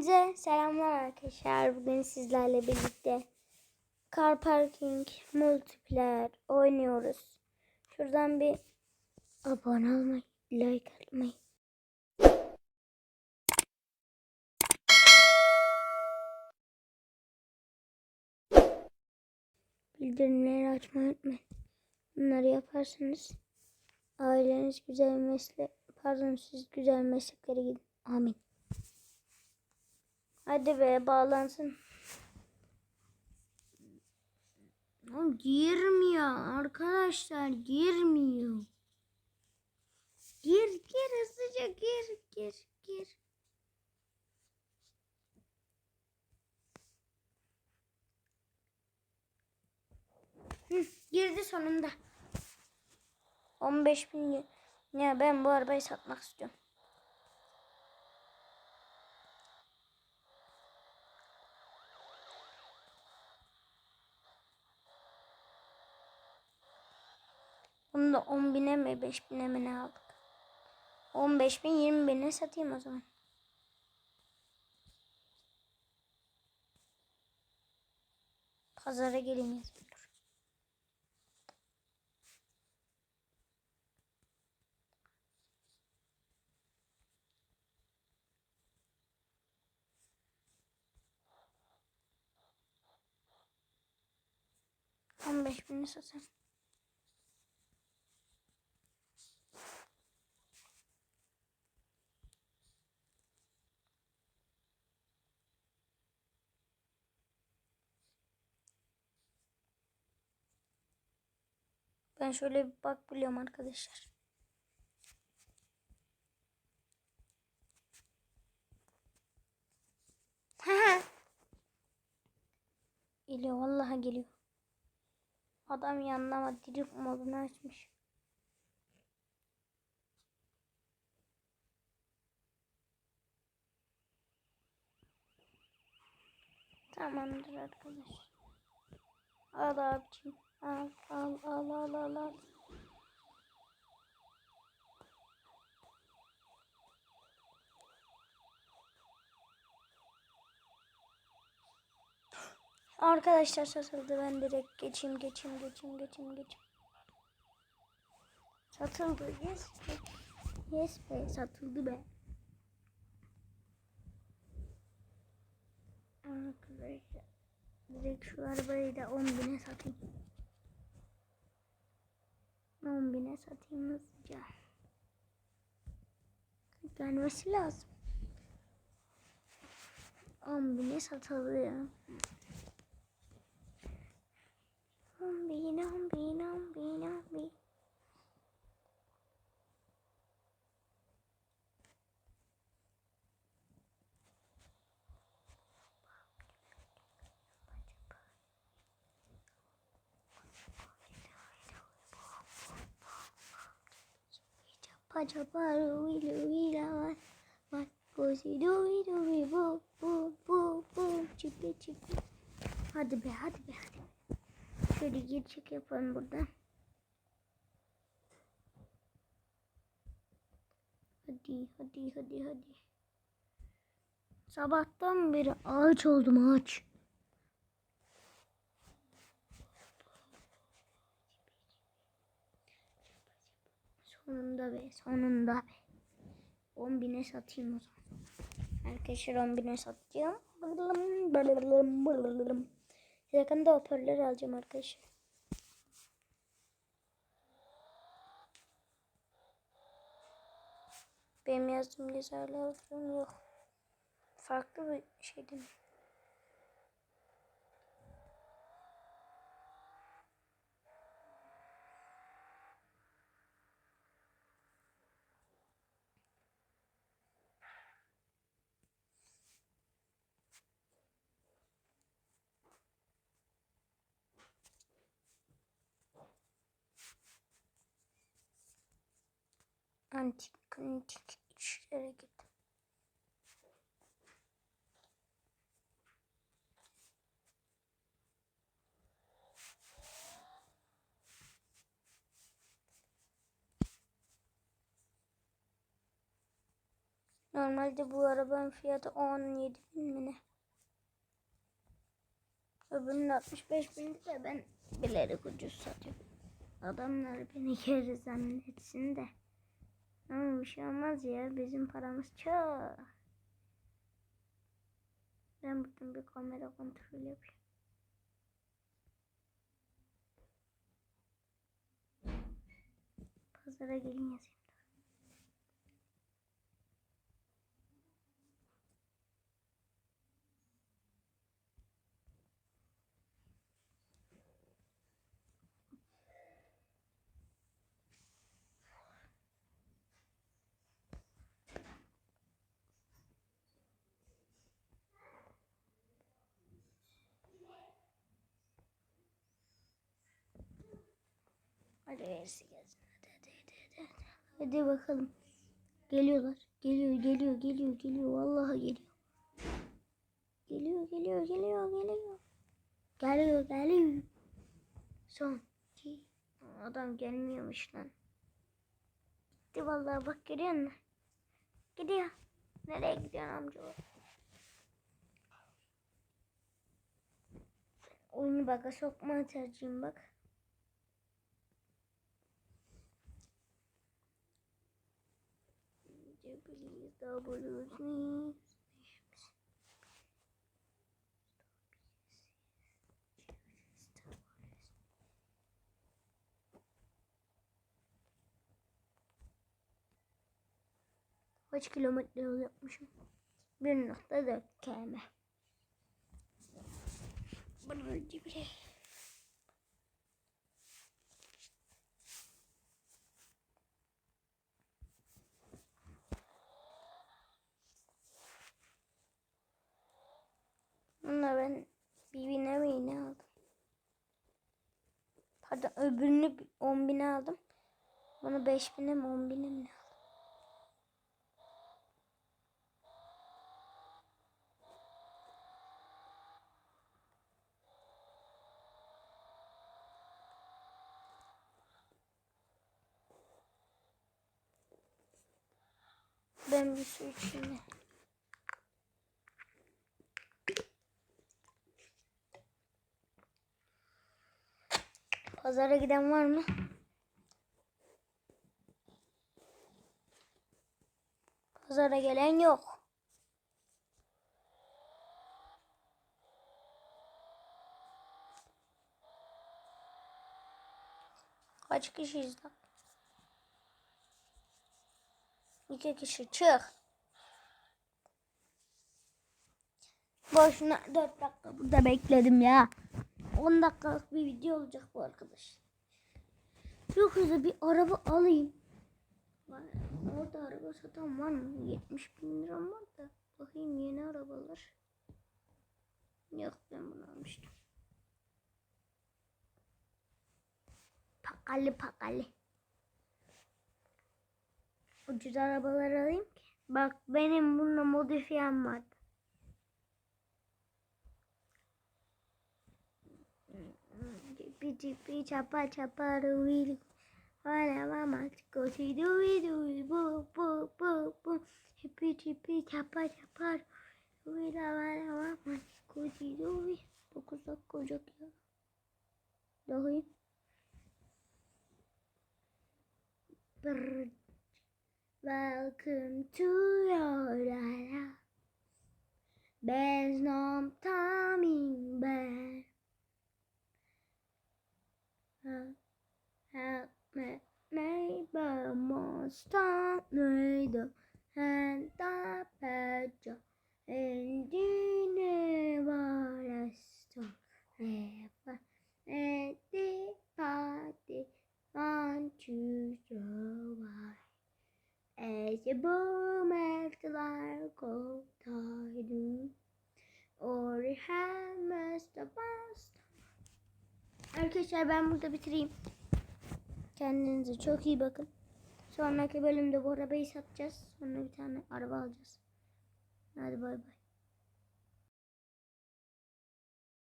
Hepinize selamlar arkadaşlar. Bugün sizlerle birlikte Car Parking Multiplayer oynuyoruz. Şuradan bir abone olmayı, like atmayı. Bildirimleri açmayı unutmayın. Bunları yaparsanız aileniz güzel meslek, pardon siz güzel mesleklere gidin. Amin. Hadi be bağlansın. Ya girmiyor arkadaşlar girmiyor. Gir gir hızlıca gir gir gir. Hı, girdi sonunda. 15 bin ya ben bu arabayı satmak istiyorum. Bunu da 10 bine mi 5 bine mi ne aldık? 15 bin 20 bine satayım o zaman. Pazara geleyim. Dur. On beş bini satayım. Ben şöyle bir bak biliyorum arkadaşlar. geliyor vallahi geliyor. Adam yanına ama drift modunu açmış. Tamamdır arkadaşlar. Al abicim. Al al al al al al. Arkadaşlar satıldı. Ben direkt geçeyim geçeyim geçeyim geçeyim geçeyim. Satıldı. Yes. Yes be satıldı be. Arkadaşlar. Direkt şu arabayı da 10 bine satayım. 10 bine satayım hızlıca. Gelmesi lazım. 10 bine satılıyor. 10 bin, 10 bin, 10 bin, 10 bin. Pachaparu wilu wila wat wat gozi dui dui bu bu bu bu çipi çipi. Hadi be hadi be hadi. Şöyle gir çık yapalım buradan. Hadi hadi hadi hadi. Sabahtan beri ağaç oldum ağaç. Sonunda be sonunda be. 10 bine satayım o zaman. Arkadaşlar 10 bine satacağım. Yakında hoparlör alacağım arkadaşlar. Benim yazdığım yazarlı alırım yok. Farklı bir şey değil mi? Antik, antik işlere git. Normalde bu arabanın fiyatı 17 bin mi ne? Öbürünün 65 bin de ben bilerek ucuz satıyorum. Adamlar beni geri zannetsin de. Ama bir şey olmaz ya. Bizim paramız çok. Ben buradan bir kamera kontrol yapayım. Pazara gelin yazayım. Hadi verisi gelsin. Hadi hadi hadi hadi. Hadi bakalım. Geliyorlar. Geliyor geliyor geliyor geliyor. Vallahi geliyor. Geliyor geliyor geliyor geliyor. Geliyor geliyor. Son. iki. Adam gelmiyormuş lan. Gitti vallahi bak görüyor musun? Gidiyor. Nereye gidiyor amca? Oyunu baka sokma tercihim bak. Please double me. Kaç kilometre yol yapmışım? 1.4 km. Bırıcı bile. Bununla ben bir bine mi iğne aldım. Pardon öbürünü 10 bine aldım. Bunu 5 bine mi 10 bine mi aldım? Ben bir su içeyim. Pazara giden var mı? Pazara gelen yok. Kaç kişiyiz lan? İki kişi çık. Boşuna 4 dakika burada bekledim ya. 10 dakikalık bir video olacak bu arkadaş. Çok hızlı bir araba alayım. Orada araba satan var mı? 70 bin liram var da. Bakayım yeni arabalar. Yok ben bunu almıştım. Pakalı pakalı. Ucuz arabalar alayım ki. Bak benim bununla modifiyem vardı. Chippy chippy chapa chapa ruili. Hola mamá, cosi dui dui bu bu bu bu. Chippy chippy chapa chapa ruili. Hola mamá, cosi dui. Dokuz dakika ya. Brr. Welcome to your life. There's no timing back. mẹ mấy bờ mò xa nơi đường and the picture in never storm ever and the party want to survive as a boy Arkadaşlar ben burada bitireyim. Kendinize çok iyi bakın. Sonraki bölümde bu arabayı satacağız. Sonra bir tane araba alacağız. Hadi bay bay.